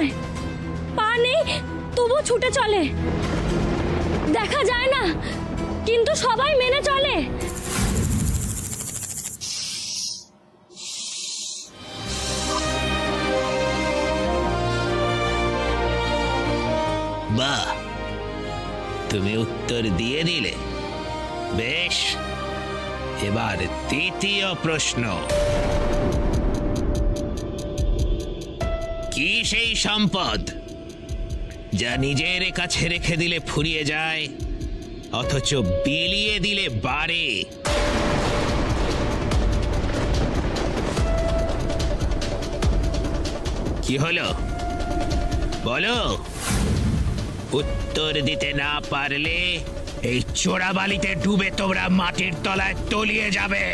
নয় পা নেই তবু ছুটে চলে। দেখা যায় না, কিন্তু সবাই মেনে চলে। বাহ তুমি উত্তর দিয়ে দিলে। বেশ, এবার তৃতীয় প্রশ্ন। কি সেই সম্পদ? যা নিজের কাছে রেখে দিলে ফুরিয়ে যায়, অথচ বিলিয়ে দিলে বাড়ে। কি হলো? বলো। উত্তর দিতে না পারলে এই চোরাবালিতে ডুবে তোমরা মাটির তলায় তলিয়ে যাবে।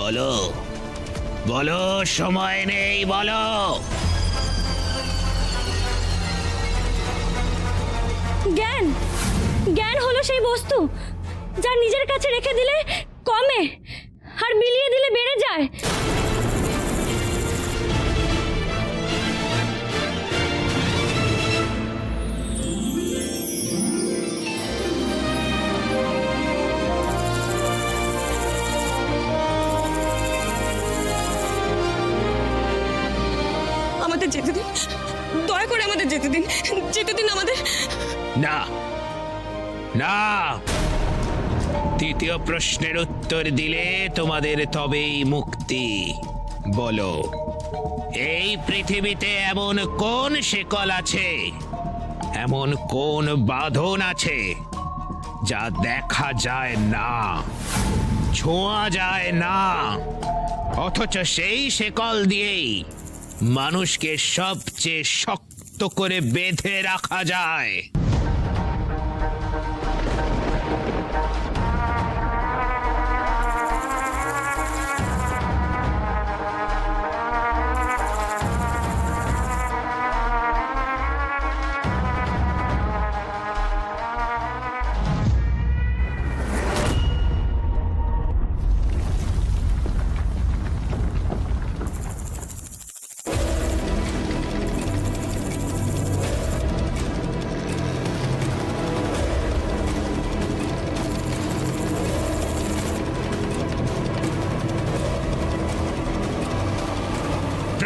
বলো। বলো, সময় নেই, বলো। জ্ঞান জ্ঞান হলো সেই বস্তু যা নিজের কাছে রেখে দিলে কমে আর মিলিয়ে দিলে বেড়ে যায়। আমাদের যেতে দিন। দয়া করে আমাদের যেতে দিন। যেতে দিন আমাদের। না। না। তৃতীয় প্রশ্নের উত্তর দিলে তোমাদের তবেই মুক্তি। বলো, এই পৃথিবীতে এমন কোন শেকল আছে? এমন কোন বাঁধন আছে যা দেখা যায় না, ছোঁয়া যায় না? অথচ সেই শেকল দিয়েই মানুষকে সবচেয়ে শক্ত করে বেঁধে রাখা যায়।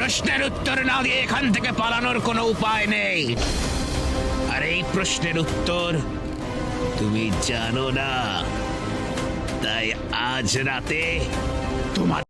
প্রশ্নের উত্তর না দিয়ে এখান থেকে পালানোর কোনো উপায় নেই। আর এই প্রশ্নের উত্তর তুমি জানো না। তাই আজ রাতে তোমার